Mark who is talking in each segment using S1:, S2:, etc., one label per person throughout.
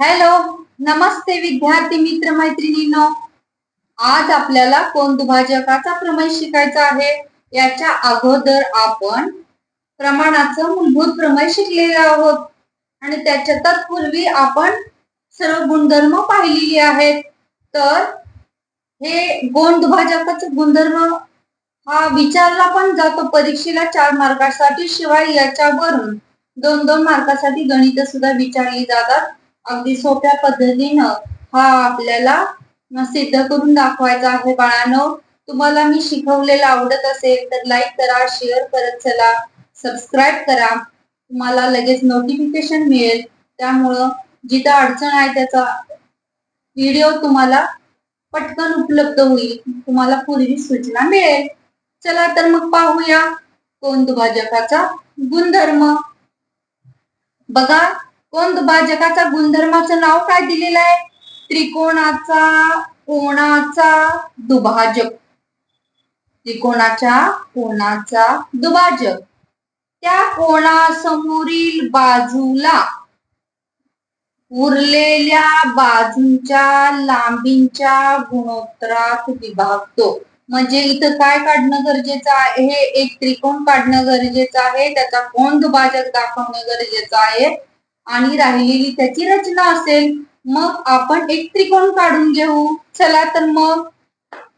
S1: Hello नमस्ते विद्यार्थी मित्र मैत्रिणींनो आज आपल्याला कोण दुभाजकाचा प्रमेय शिकायचा आहे. याच्या अगोदर आपण प्रमाणाचं मूलभूत प्रमेय शिकलेले आहोत. आणि त्याच्या तत्पूर्वी आपण सर्व गुणधर्म पाहिलेली आहेत. तर हे गोंड दुभाजकाचे गुणधर्म हा विचारला पण जातो परीक्षेला चार मार्कासाठी शिवाय याच्यावरून दोन दोन मार्कासाठी गणित सुद्धा विचारली जातात. अगदी सोप्या पद्धतीनं हा आपल्याला सिद्ध करून दाखवायचा आहे. बाळांनो तुम्हाला मी शिकवलेलं आवडत असेल तर लाईक करा शेअर करत चला सबस्क्राईब करा. तुम्हाला लगेच नोटिफिकेशन मिळेल. त्यामुळं जिथं अडचण आहे त्याचा व्हिडिओ तुम्हाला पटकन उपलब्ध होईल. तुम्हाला पूर्वी सूचना मिळेल. चला तर मग पाहूया कोण दुभाजकाचा गुणधर्म. बघा कोण दुभाजकाचा गुणधर्माचं नाव काय दिलेलं आहे? त्रिकोणाचा कोणाचा दुभाजक. त्रिकोणाच्या कोणाचा दुभाजक. त्या कोणासमोरील बाजूला उरलेल्या बाजूंच्या लांबींच्या गुणोत्तरात विभागतो. म्हणजे इथं काय काढणं गरजेचं आहे? हे एक त्रिकोण काढणं गरजेचं आहे. त्याचा कोण दुभाजक दाखवणं गरजेचं आहे. आणि राहिलेली त्याची रचना असेल मग आपण एक त्रिकोण काढून घेऊ. चला तर मग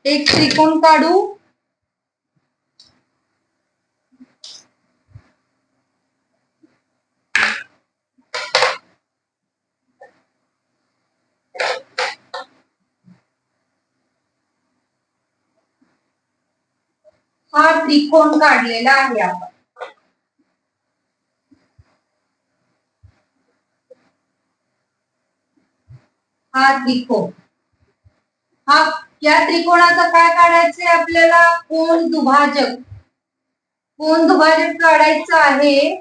S1: एक त्रिकोण काढू. हा त्रिकोण काढलेला आहे आपण. हा त्रिकोण. हा या त्रिकोणाचं काय काढायचंय आपल्याला? कोण दुभाजक. कोण दुभाजक काढायचं आहे?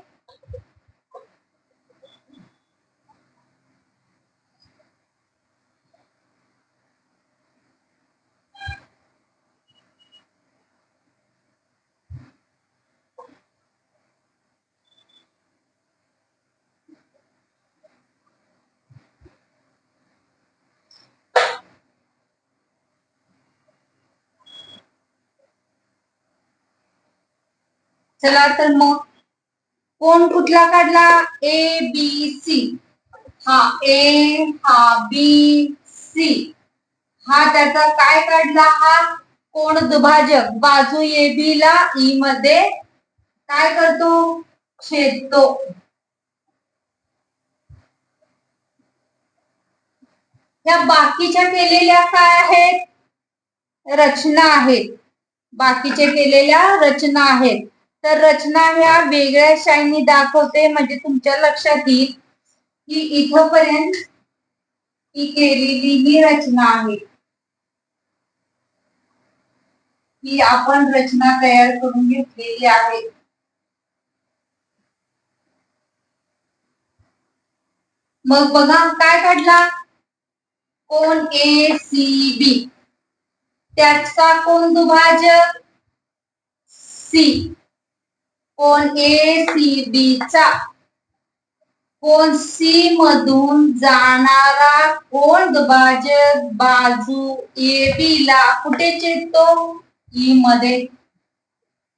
S1: चला तर मग. कोण कुठला काढला? ए बी सी हा ए हा बी सी हा त्याचा काय काढला हा? कोण दुभाजक? बाजू ए बी ला ई मध्ये. काय करतो? छेदतो. या बाकीच्या केलेल्या काय आहेत? रचना आहेत. बाकीचे केलेल्या रचना आहेत. तर रचना ह्या वेगळ्या शाईनी दाखवते म्हणजे तुमच्या लक्षात येईल की इथपर्यंत ही केलेली ही रचना आहे. ही आपण रचना तयार करून घेतलेली आहे. मग बघा काय काढला कोण ए सी बी त्याचा कोण दुभाजक? सी कोण ए सी बी चा? कोण सी मधून जाणारा कोण दुभाजक बाजू ए बी ला कुठे छेदतो ई मध्ये.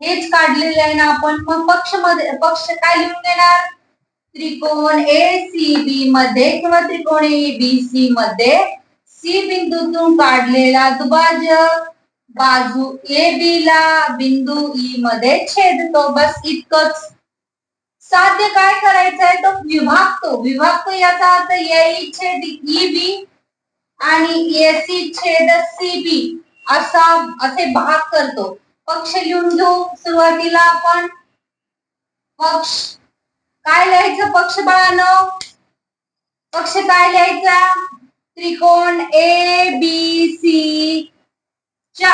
S1: हेच काढलेलं आहे ना आपण. मग पक्षमध्ये पक्ष काय लिहून देणार त्रिकोण ए सी बी मध्ये किंवा त्रिकोण ए बी सी मध्ये? सी बिंदूतून काढलेला दुभाजक बाजू ए बी ला बिंदू ई मध्ये छेदतो बस इतकंच. साध्य काय करायचंय? तो विभागतो. विभागतो याचा अर्थ ए छेद e, ई बी आणि एसी छेद सी बी असा असे भाग करतो. पक्ष लिहून घेऊ. सुरुवातीला आपण पक्ष काय लिहायचं? पक्ष बाळानो पक्ष काय लिहायचा? त्रिकोण ए बी सी च्या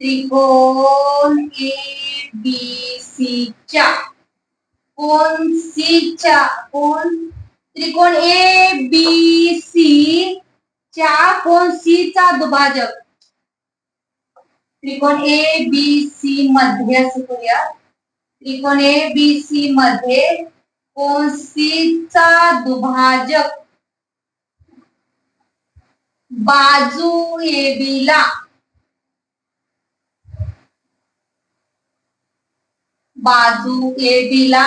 S1: त्रिकोण ए बी सी च्या कोण सी च्या कोण त्रिकोण ए बी सी च्या कोण सी चा दुभाजक? त्रिकोण ए बी सी मध्ये असं त्रिकोण ए बी सी मध्ये। कोण सी चा दुभाजक? बाजू AB बाजू एबीला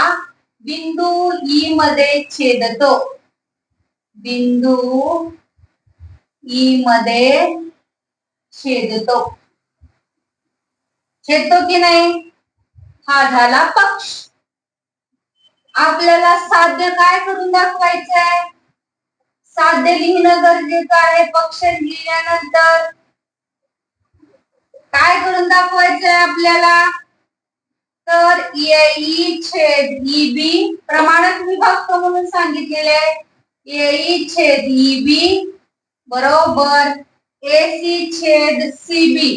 S1: बिंदू ई मध्ये छेदतो. बिंदू ई मध्ये छेदतो. छेदतो की नाही? हा झाला पक्ष. आपल्याला साध्य काय करून दाखवायचं आहे साध्य लिहिणं गरजेचं आहे पक्ष लिहिल्यानंतर. काय करून दाखवायचंय आपल्याला? तर एई छेद ई बी प्रमाणात विभक्त म्हणून सांगितलेले आहे. येई छेद बी बरोबर. एसी छेद सी बी.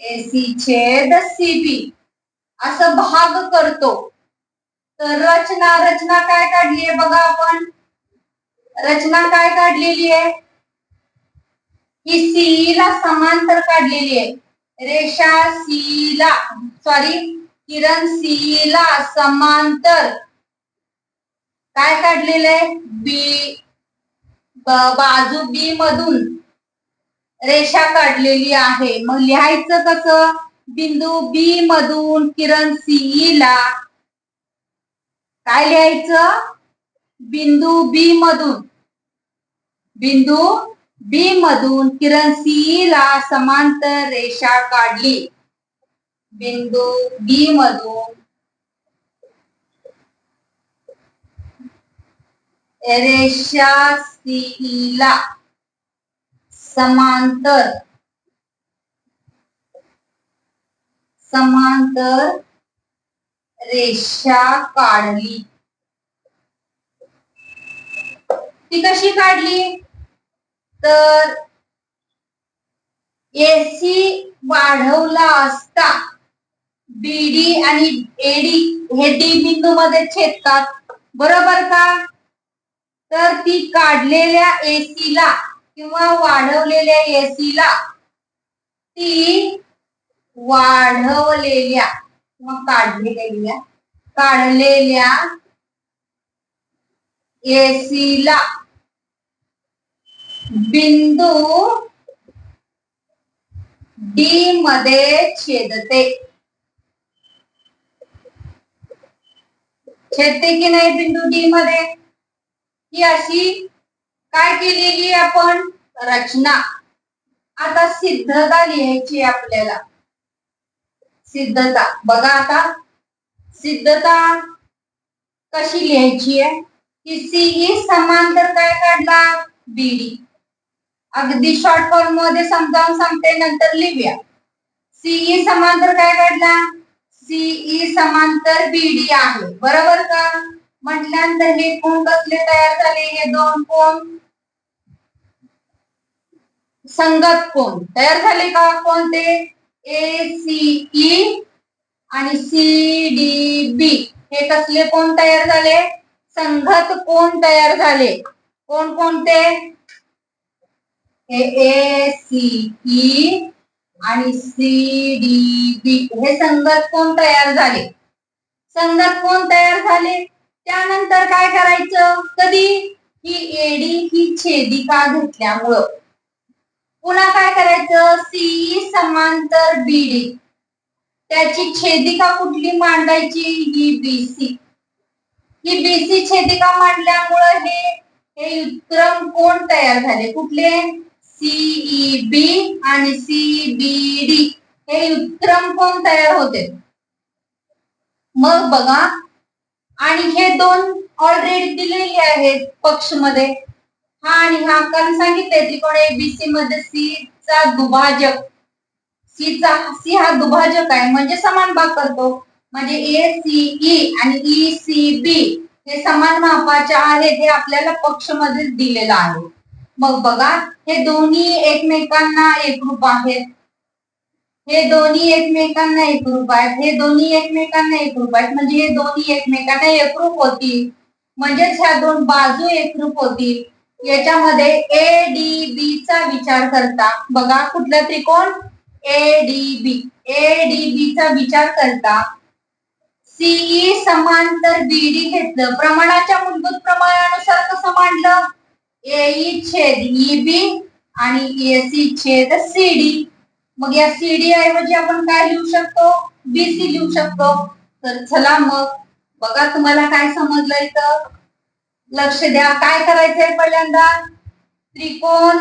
S1: एसी छेद सी बी. असं भाग करतो. तर रचना रचना काय काढली आहे बघा आपण? रचना काय काढलेली आहे? ही सीई ला समांतर काढलेली आहे. रेषा सी सॉरी किरण सी ला समांतर. काय काढलेलं आहे? बी बाजू बी मधून रेषा काढलेली आहे. मग लिहायचं कसं? बिंदू बी मधून किरण सी ला काय लिहायचं? बिंदू बी मधून. बिंदू बी मधून किरण सी ला समांतर रेषा काढली. बिंदू बी मधून रेषा सी ला समांतर समांतर रेषा काढली. ती कशी काढली? तर एसी वाढवला असता बीडी आणि एडी हे डी बिंदू मध्ये छेदतात. बरोबर का? तर ती काढलेल्या एसीला किंवा वाढवलेल्या एसीला ती वाढवलेल्या किंवा काढलेल्या काढलेल्या एसीला बिंदू डी मध्ये छेदते छेदते की नाही बिंदू डी मध्ये ही अशी काय केलेली आपण? रचना. आता सिद्धता लिहायची आपल्याला. सिद्धता. बघा आता सिद्धता कशी लिहायची आहे? सीई समांतर काय काढला बीडी. अगदी शॉर्ट फॉर्ममध्ये समजावून सांगते नंतर लिहूया. सीई समांतर काय काढला? सीई समांतर बीडी आहे. बरोबर का? म्हटल्यानंतर हे कोण कसले तयार झाले? हे दोन कोण? संगत कोण? तयार झाले का कोणते? ए सी आणि सी डी बी. हे कसले कोण तयार झाले? संगत कोण तयार झाले? कोण कोणते? हे ए सी ई आणि सी डी बी. हे संगत कोण तयार झाले? संगत कोण तयार झाले? त्यानंतर काय करायचं? कधी? ही एडी ही छेदिका घेतल्यामुळं. पुन्हा काय करायचं? सीई समांतर बीडी त्याची छेदिका कुठली मांडायची? ही बीसी ही बीसी छेदिका मांडल्यामुळं हे हे उत्क्रम कोण तयार झाले? कुठले? सीई बी आणि सीबीडी हे उत्क्रम कोण तयार होते? मग बघा. आणि हे दोन ऑलरेडी दिलेले आहेत पक्षमध्ये हा आणि हा कारण सांगितले त्रिकोण एबीसी मध्ये सी चा दुभाजक. सी चा सी हा दुभाजक आहे म्हणजे समान भाग करतो. म्हणजे ए सी ई आणि ई सी बी हे समान मापाचे आहेत हे आपल्याला पक्षमध्ये दिलेलं आहे. मग बघा हे दोन्ही एकमेकांना एकरूप आहेत. हे दोन्ही एकमेकांना एकरूप आहेत. हे दोन्ही एकमेकांना एकरूप आहेत. म्हणजे हे दोन्ही एकमेकांना एकरूप होतील. म्हणजेच ह्या दोन बाजू एकरूप होतील. याच्यामध्ये ए डी बी चा विचार करता. बघा कुठला त्रिकोण? A D B A D बी चा विचार करता. सीई e समांतर बीडी घेतलं. प्रमाणाच्या मूलभूत प्रमाणानुसार कसं मांडलं? एई छेद बी आणि एसी छेद सीडी मग या सीडी ऐवजी आपण काय लिहू शकतो? बीसी लिहू शकतो. तर चला मग. बघा तुम्हाला काय समजलंय तर लक्ष द्या. काय करायचंय पहिल्यांदा? त्रिकोण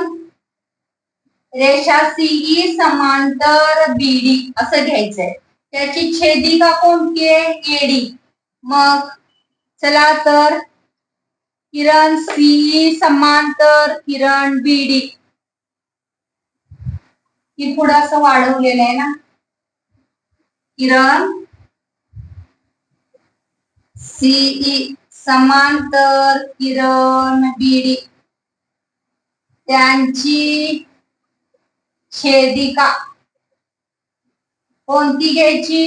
S1: रेषा सीई समांतर बीडी असं घ्यायचंय. त्याची छेदिका कोणती आहे? एडी मग चला तर किरण सी समांतर किरण बीडी ही पुढं असं वाढवलेलं आहे ना? किरण सीई समांतर किरण बीडी त्यांची छेदिका. कोणती घ्यायची?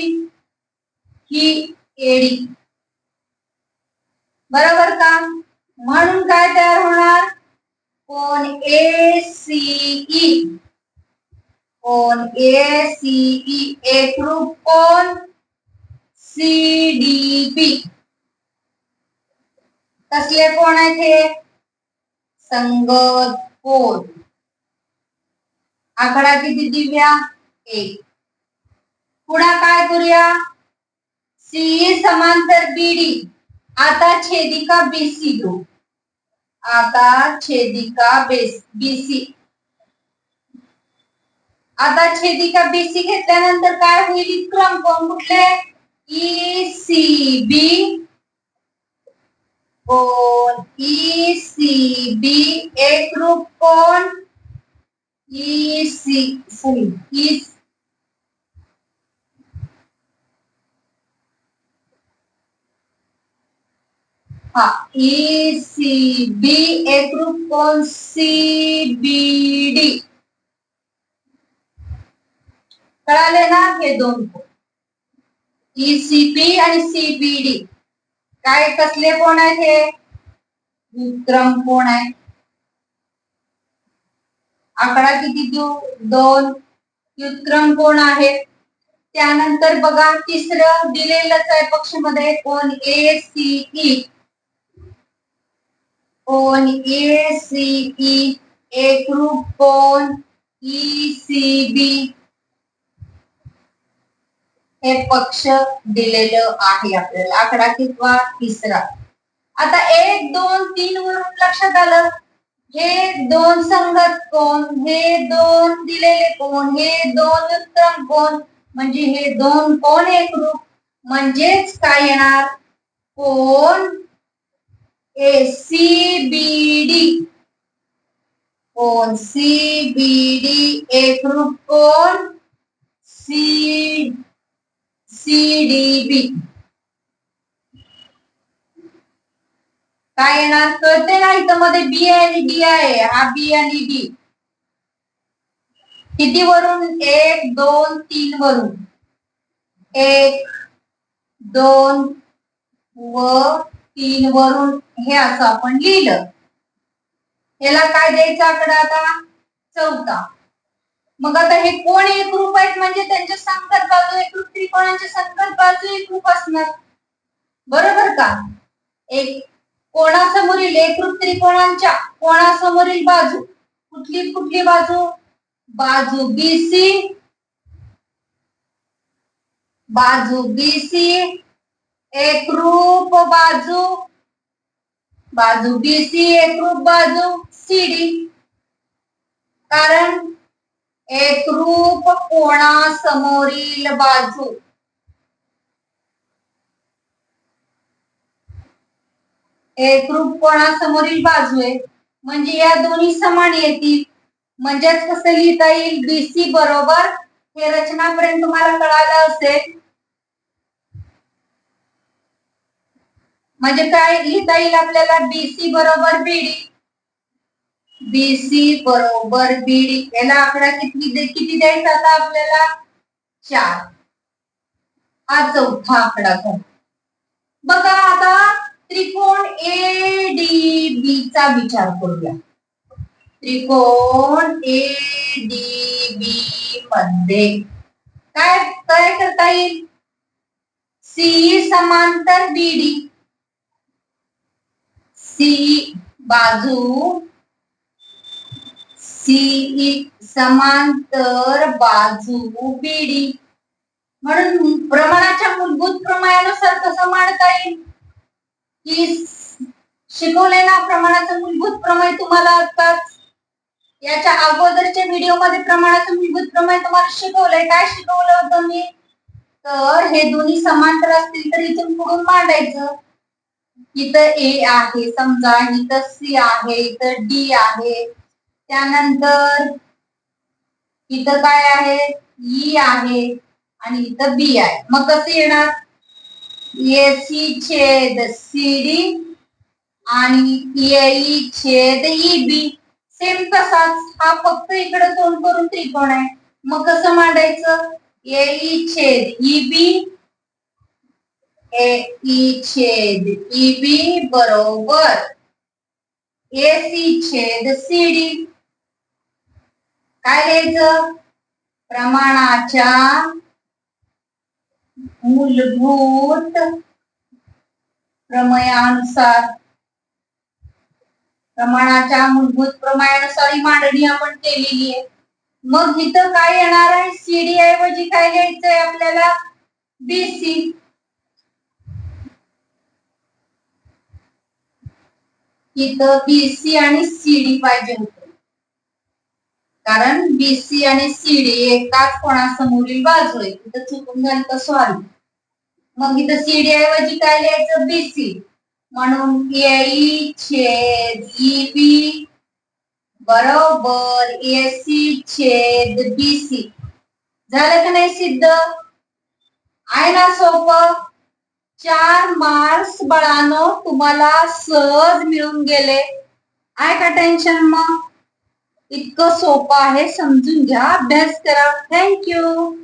S1: ही एडी. बरोबर का? म्हणून काय तयार होणार? कोण ए सीई कोण ए सीई एकरूप कोण पी. कसले कोण आहेत हे? संगत कोण. आकडा किती दिव्या? एक. पुढा काय करूया सीई समांतर बीडी. आता छेदिका बीसी घेऊ. आता छेदिका बेस, बीसी. आता छेदिका बीसी घेतल्यानंतर काय होईल? क्रम कोण कुठले? ई सी बी कोण? ई सी बी एकरूप कोण? ई सी ई हा ई सी बी एकरूप कोण सी बी डी कळाले ना हे दोन ई सी पी आणि सी बी डी काय कसले कोण आहेत हे? विक्रम कोण आहे? आकडा किती देऊ दोन? व्युत्क्रम कोण आहे? त्यानंतर बघा तिसरं दिलेलंच आहे पक्षमध्ये कोण? ए सी ई कोण ए ई एकरूप कोण ई सी बी हे पक्ष दिलेलं आहे आपल्याला. आकडा किंवा तिसरा. आता एक दोन तीन वरून लक्षात आलं. हे दोन संगत कोण? हे दोन दिलेले कोण? हे दोन उत्तम कोण? म्हणजे हे दोन कोण एकरूप म्हणजेच काय येणार? कोण ए सी बी डी कोण? सी बी डी एकरूप कोण? सी सी डी बी काय येणार? कळते ना इथं मध्ये बी आणि डी आहे. हा बी आणि डी किती वरून? एक दोन तीन वरून. एक दोन व तीन वरून हे असं आपण लिहिलं. याला काय द्यायचं आकडा आता? चौथा. मग आता हे कोण एकरूप आहेत? म्हणजे त्यांच्या संकट बाजू एकरूप त्रिकोणांच्या संकट बाजू एकरूप असणार. बरोबर का? एक कोणासमोरील एकरूप त्रिकोणांच्या कोणासमोरील बाजू? कुठली कुठली बाजू? बाजू बीसी बाजू बीसी एक रूप बाजू. बाजू बीसी एकरूप बाजू. सीडी कारण एक रूप कोणासमोरील बाजू. एक रूप कोणासमोरील बाजू आहे. म्हणजे या दोन्ही समान येतील. म्हणजेच कसं लिहिता येईल? बीसी बरोबर. हे रचनापर्यंत तुम्हाला कळालं असेल. म्हणजे काय? लिहिता येईल आपल्याला बीसी बरोबर बीडी बीसी बरोबर बीडी याला आकडा किती किती द्यायचा आता आपल्याला? चार. हा चौथा आकडा झाला बघा आता त्रिकोण ए डी बी चा विचार करूया. त्रिकोण ए डी बी मध्ये काय काय करता येईल? सी समांतर बीडी सी बाजू. सी समांतर बाजू बीडी. म्हणून प्रमाणाच्या मूलभूत प्रमाणानुसार कसं मांडता येईल? की शिकवले ना प्रमाणाचं मूलभूत प्रमेय तुम्हाला आताच याच्या अगोदरच्या व्हिडिओमध्ये प्रमाणाचं मूलभूत प्रमेय तुम्हाला शिकवलंय. काय शिकवलं होतं मी? तर हे दोन्ही समांतर असतील तर इथून पुढून मांडायचं. इथं ए आहे समजा इथं सी आहे इथं डी आहे. त्यानंतर इथं काय आहे? ई आहे आणि इथं बी आहे. मग कसं येणार? ए सी छेद सी डी आणि ए छेद ई बी. सेम तसाच. हा फक्त इकडे तोंड करून त्रिकोण आहे. मग कसं मांडायचं? ए ई छेद ई बी ए छेद ई बी बरोबर. ए सी छेद सी डी. काय लिहायचं? प्रमाणाच्या मूलभूत प्रमयानुसार. प्रमाणाच्या मूलभूत प्रमाणानुसार ही मांडणी आपण केलेली आहे. मग इथं काय येणार आहे? सीडी ऐवजी काय लिहायचंय आपल्याला? बीसी इथं बीसी आणि सीडी पाहिजे होत. कारण बीसी आणि सीडी एकाच कोणासमोरील बाजू आहे. तिथं चुकून झाली तर सॉरी मग इथं सीडी ऐवजी काय लिहायचं? बीसी म्हणून एई e, छेद e, ई बी बरोबर एसी छेद बीसी झालं का नाही सिद्ध? आहे ना सोपं? चार मार्क्स बळानो तुम्हाला सहज मिळून गेले. आहे का टेन्शन मग? इतकं सोपं आहे समजून घ्या. अभ्यास करा. थँक्यू